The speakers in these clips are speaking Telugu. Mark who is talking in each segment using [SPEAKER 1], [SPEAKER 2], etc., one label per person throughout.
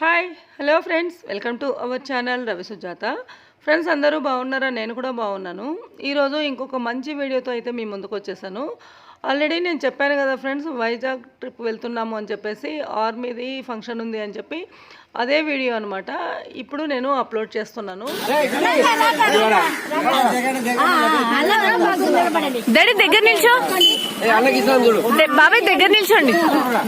[SPEAKER 1] Hi hello friends welcome to our channel Ravi Sujatha friends అందరూ బాగున్నారా? నేను కూడా బాగున్నాను. ఈరోజు ఇంకొక మంచి వీడియోతో అయితే మీ ముందుకు వచ్చేసాను. ఆల్రెడీ నేను చెప్పాను కదా ఫ్రెండ్స్ వైజాగ్ ట్రిప్ వెళ్తున్నాము అని చెప్పేసి ఆర్మీది ఫంక్షన్ ఉంది అని చెప్పి అదే వీడియో అనమాట ఇప్పుడు నేను అప్లోడ్ చేస్తున్నాను.
[SPEAKER 2] డాడీ దగ్గర నిల్చో. బాబాయ్ దగ్గర నిల్చోండి.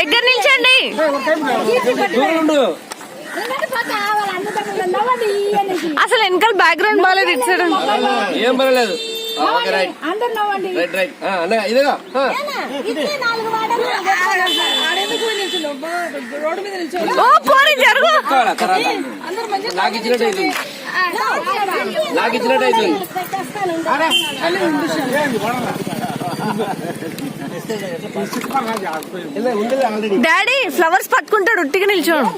[SPEAKER 2] దగ్గర నిల్చోండి. అసలు వెనకాల బ్యాక్గ్రౌండ్ బాగాలేదు ఇటు సైడ్
[SPEAKER 3] ఏం పర్వాలేదు
[SPEAKER 2] జరుగు
[SPEAKER 3] నాకు ఇచ్చినట్టు అవుతుంది నాకు ఇచ్చినట్టు అవుతుంది
[SPEAKER 2] డాడీ ఫ్లవర్స్ పట్టుకుంటాడు ఉట్టిగా నిల్చోడు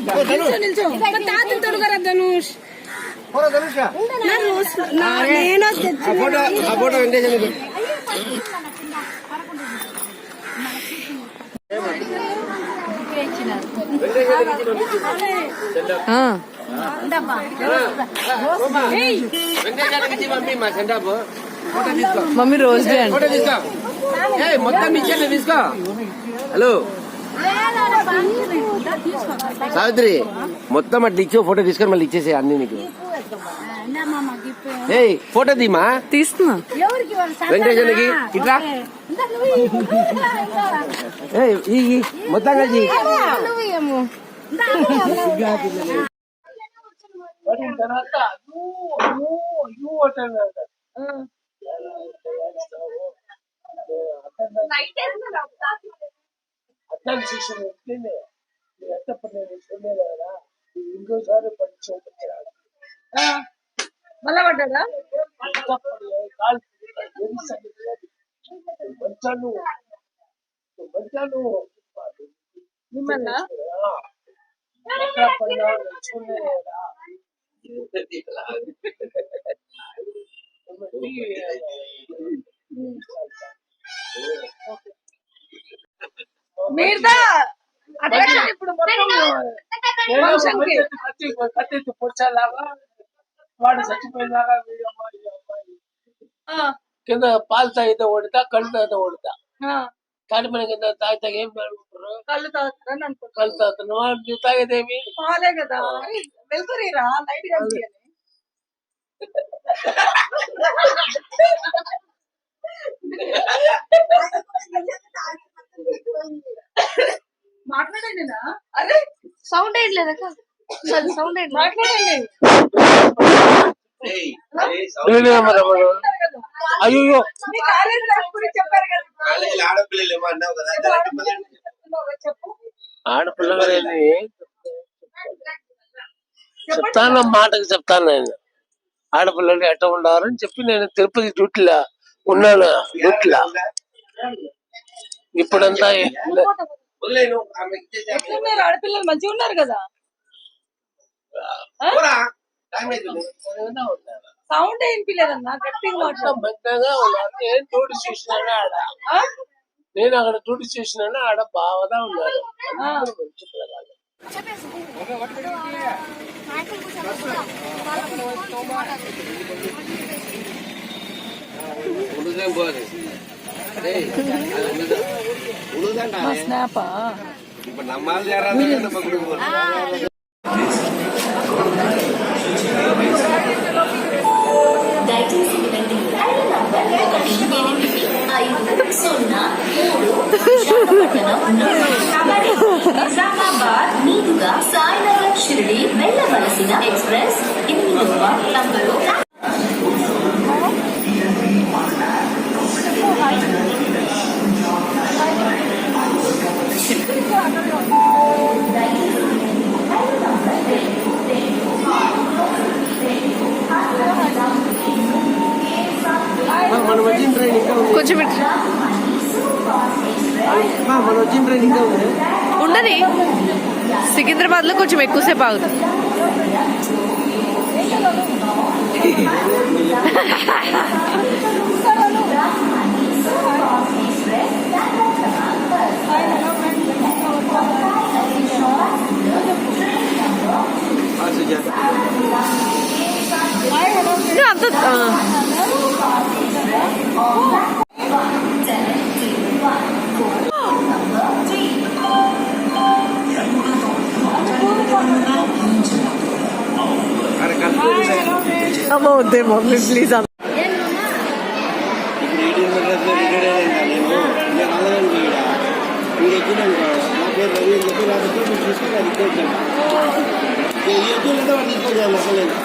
[SPEAKER 2] మమ్మీ రోజ్ డే అంట
[SPEAKER 3] మొత్తం ఇచ్చేది తీసుకో హలో సావిత్రి మొత్తం అట్లా ఇచ్చి ఫోటో తీసుకొని మళ్ళీ ఇచ్చేసే అన్ని నీకు ఏయ్ ఫోటో తీమా
[SPEAKER 2] తీస్తున్నా
[SPEAKER 3] వెంకటేశ్వరకి ఇట్లా ఏయ్ ఈ మొత్తం కలిసి
[SPEAKER 4] అర్థం ரிலாக்ஸேஷன் எப்படின்னு எத்த பண்ண சொல்லலடா இங்க சாரு படிச்சு வைக்கிறாங்க
[SPEAKER 1] மல்ல மாட்டாடா
[SPEAKER 4] கால் மச்சானு மச்சானு
[SPEAKER 1] ನಿಮ್ಮನ್ನ
[SPEAKER 4] ఎక్కడ పడినా చూడలేదా
[SPEAKER 1] మీరుదా అట్రాక్షన్ ఇప్పుడు మొత్తం Function కి.
[SPEAKER 4] కత్తి కత్తి పొడిచేలాగా వాడు చచ్చిపోయినాక వీడి అమ్మాయి ఈ అమ్మాయి
[SPEAKER 1] ఆ,
[SPEAKER 4] కింద పాలు తాగితే ఓడితా కళ్ళు తాగితే ఓడితా
[SPEAKER 1] ఆ,
[SPEAKER 4] కానీ మన కింద తాగితే ఏం అనుకుంటారు
[SPEAKER 1] కళ్ళు తాగుతారని అనుకుంటా
[SPEAKER 4] కళ్ళు తాగుతున్నావా నువ్వు తాగేదేమి
[SPEAKER 1] పాలే కదా వెళ్తారీరా లైట్ కలిసి మాట్లాడండి నా అరే!
[SPEAKER 2] సౌండ్ సౌండ్
[SPEAKER 1] మాట్లాడండి.
[SPEAKER 4] అయ్యో
[SPEAKER 1] మీ కాలేజ్ లైఫ్ గురించి చెప్పారు కదా? చెప్పు
[SPEAKER 4] ఆడపిల్లలని చెప్తాను మాటకు చెప్తాను నేను. ఆడపిల్లలు ఎట్ట ఉండాలని చెప్పి నేను తిరుపతి డ్యూటీలో ఉన్నాను డ్యూటీలో. ఇప్పుడంతా
[SPEAKER 1] ఎట్లున్నారు ఆడపిల్లలు మంచిగా ఉన్నారు కదా సౌండ్ వినిపించలేదన్నా గట్టిగా మాట్లాడు
[SPEAKER 4] మంచిగా ఉన్నారు నేను డ్యూటీ చూసినాను ఆడ
[SPEAKER 1] ఆ?
[SPEAKER 4] నేను అక్కడ డ్యూటీ చూసినాను ఆడ బాగా ఉన్నారు అందరూ మంచి పిల్లగాళ్ళు.
[SPEAKER 3] ఉడుదేం పోదు ఏయ్, అది ఉడుదా? ఉడుదంట
[SPEAKER 1] స్నాపా
[SPEAKER 3] ఇప్పుడు నమ్మాలి చేరాలి పక్కడికి పోదు
[SPEAKER 5] దయచేసి వినండి రైలు నంబర్ ఒకటి ఎనిమిది ఐదు సున్నా మూడు విశాఖపట్నం నుండి నిజామాబాద్ మీదుగా సాయినగర్ షిరిడి వెళ్ళవలసిన ఎక్స్ప్రెస్ ఎనిమిదవ నంబరు
[SPEAKER 2] కొంచెం ఉండని సికింద్రాబాద్లో కొంచెం ఎక్కువసేపు ఆగుతుంది అంత వద్దే మమ్మీ ప్లీజ్
[SPEAKER 3] ఇప్పుడు ఎయిటీన్ మీటర్స్ రిటైర్ అయ్యాను నేను నేను అల్లగని పోయిడా మీరు ఎక్కినాను నా పేరు రవి అని చెప్పి నా దగ్గర మీరు తీసుకుని అది ఇచ్చేసాను ఈ ఎక్కినంటే వాడు తీసుకోలేదు అసలేదు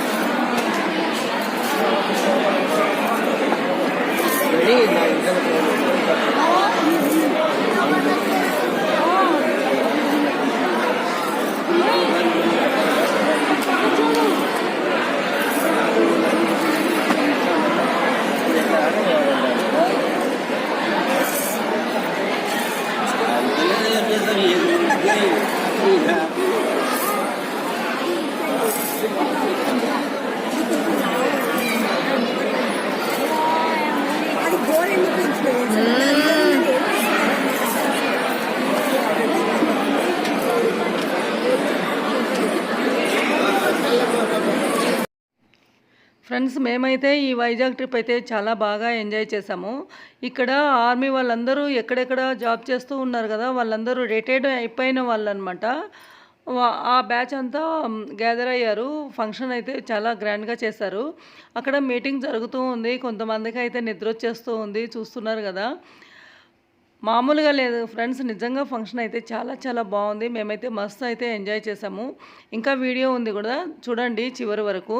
[SPEAKER 1] ఫ్రెండ్స్ మేమైతే ఈ వైజాగ్ ట్రిప్ అయితే చాలా బాగా ఎంజాయ్ చేసాము ఇక్కడ ఆర్మీ వాళ్ళందరూ ఎక్కడెక్కడ జాబ్ చేస్తూ ఉన్నారు కదా వాళ్ళందరూ రిటైర్డ్ అయిపోయిన వాళ్ళు అనమాట ఆ బ్యాచ్ అంతా గ్యాదర్ అయ్యారు. ఫంక్షన్ అయితే చాలా గ్రాండ్గా చేశారు. అక్కడ మీటింగ్ జరుగుతూ ఉంది. కొంతమందికి అయితే నిద్ర వచ్చేస్తూ ఉంది చూస్తున్నారు కదా. మామూలుగా లేదు ఫ్రెండ్స్ నిజంగా ఫంక్షన్ అయితే చాలా చాలా బాగుంది. మేమైతే మస్తు అయితే ఎంజాయ్ చేసాము ఇంకా వీడియో ఉంది కూడా చూడండి చివరి వరకు.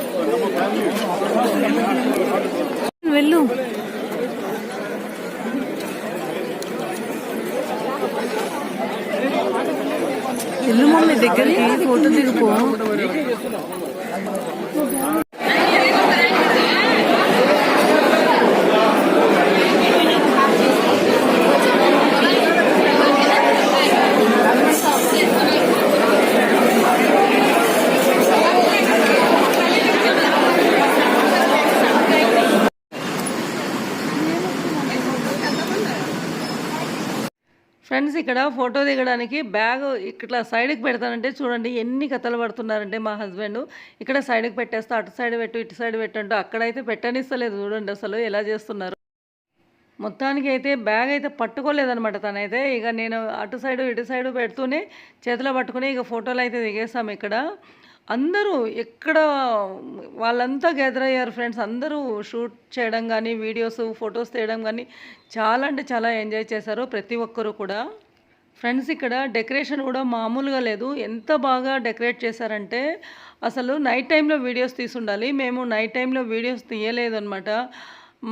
[SPEAKER 2] వెళ్ళు. వెళ్ళు మమ్మీ దగ్గరికి ఫోటో దిగుపో
[SPEAKER 1] ఫ్రెండ్స్ ఇక్కడ ఫోటో దిగడానికి బ్యాగ్ ఇట్లా సైడ్కి పెడతానంటే చూడండి ఎన్ని కథలు పడుతున్నారంటే మా హస్బెండ్ ఇక్కడ సైడ్కి పెట్టేస్తా అటు సైడ్ పెట్టు ఇటు సైడ్ పెట్టంటూ అక్కడైతే పెట్టనిస్తలేదు చూడండి అసలు ఎలా చేస్తున్నారు. మొత్తానికి అయితే బ్యాగ్ అయితే పట్టుకోలేదనమాట తనైతే. ఇక నేను అటు సైడు ఇటు సైడు పెడుతూనే చేతిలో పట్టుకుని ఇక ఫోటోలు అయితే దిగేస్తాం ఇక్కడ. అందరూ ఎక్కడ వాళ్ళంతా గ్యాదర్ అయ్యారు ఫ్రెండ్స్ అందరూ షూట్ చేయడం కానీ వీడియోస్ ఫొటోస్ తీయడం కానీ చాలా అంటే చాలా ఎంజాయ్ చేశారు ప్రతి ఒక్కరూ కూడా. ఫ్రెండ్స్ ఇక్కడ డెకరేషన్ కూడా మామూలుగా లేదు. ఎంత బాగా డెకరేట్ చేశారంటే అసలు నైట్ టైంలో వీడియోస్ తీసుండాలి. మేము నైట్ టైంలో వీడియోస్ తీయలేదు అనమాట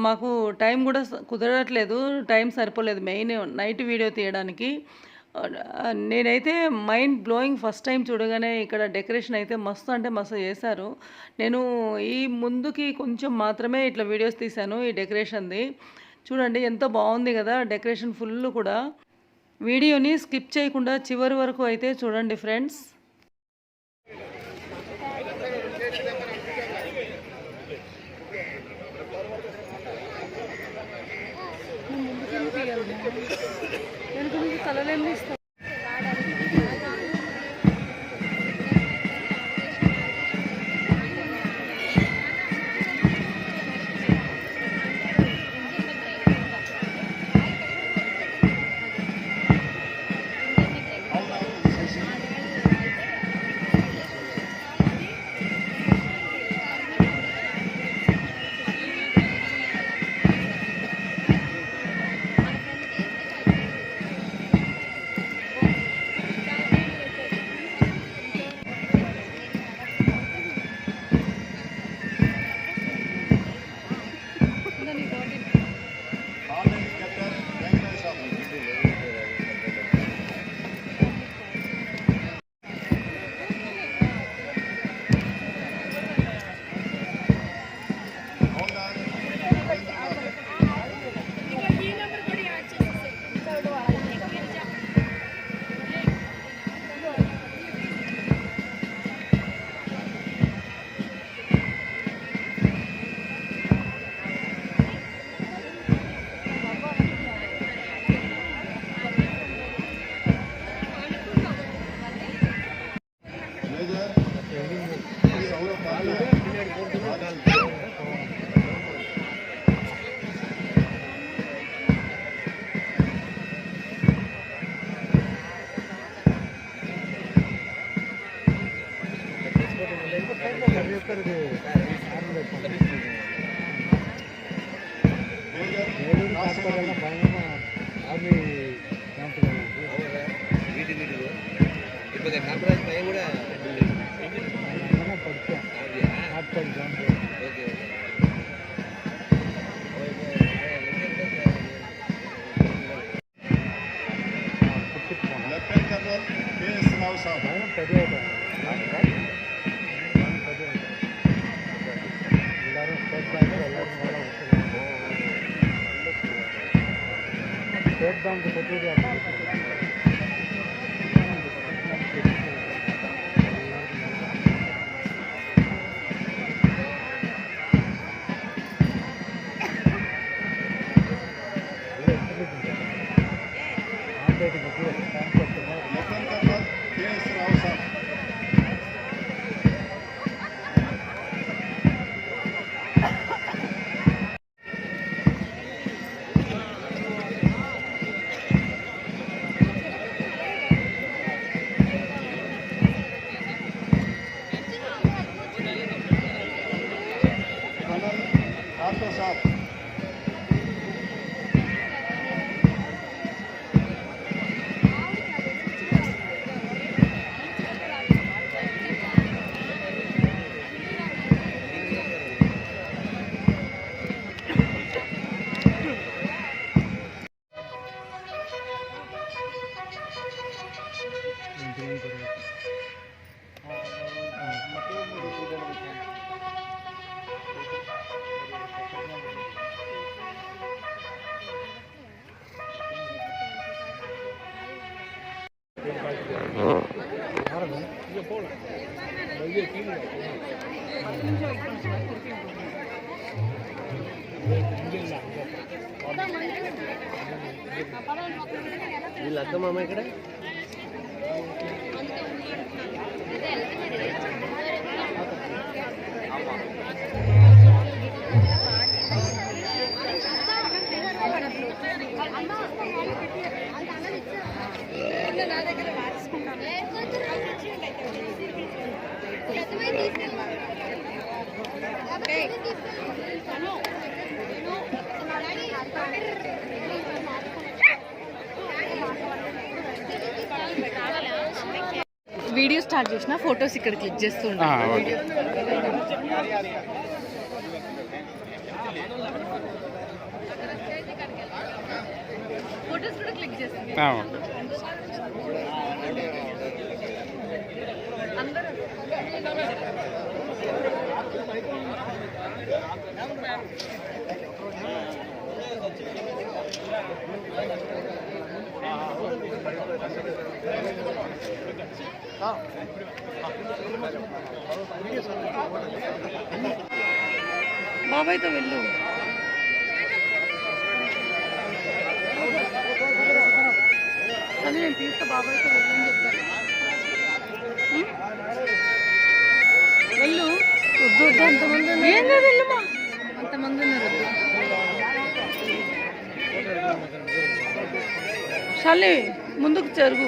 [SPEAKER 1] మాకు టైం కూడా కుదరట్లేదు. టైం సరిపోలేదు మెయిన్ నైట్ వీడియో తీయడానికి. నేనైతే మైండ్ బ్లోయింగ్ ఫస్ట్ టైం చూడగానే ఇక్కడ డెకరేషన్ అయితే మస్తు అంటే మస్తు చేశారు. నేను ఈ ముందుకి కొంచెం మాత్రమే ఇట్లా వీడియోస్ తీశాను ఈ డెకరేషన్ది. చూడండి ఎంత బాగుంది కదా డెకరేషన్ ఫుల్ కూడా. వీడియోని స్కిప్ చేయకుండా చివరి వరకు అయితే చూడండి ఫ్రెండ్స్. కలలేమి ఇస్తాను Okay. shot.
[SPEAKER 4] వీళ్ళ అక్క మామ ఇక్కడ
[SPEAKER 2] వీడియో స్టార్ట్ చేసిన ఫొటోస్ ఇక్కడ క్లిక్ చేస్తూ ఉంటాను వీడియో ఫొటోస్ కూడా క్లిక్ చేస్తాను
[SPEAKER 1] బాబాయ్తో వెళ్ళు. అది నేను తీస్తా బాబాయ్తో వెళ్ళు అని చెప్తాను? వెళ్ళు. వద్దు వద్దు అంతమంది ఉన్నారు. ఏం లేదు అంతమంది ఉన్నారు. షాలి ముందుకు జరుగు.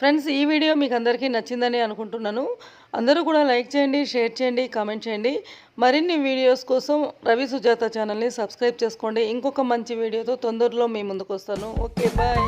[SPEAKER 1] ఫ్రెండ్స్ ఈ వీడియో మీకు అందరికీ నచ్చిందని అనుకుంటున్నాను. అందరూ కూడా లైక్ చేయండి షేర్ చేయండి కామెంట్ చేయండి. మరిన్ని వీడియోస్ కోసం రవి సుజాత ఛానల్ని సబ్స్క్రైబ్ చేసుకోండి. ఇంకొక మంచి వీడియోతో తొందరలో మీ ముందుకు వస్తాను. Okay bye.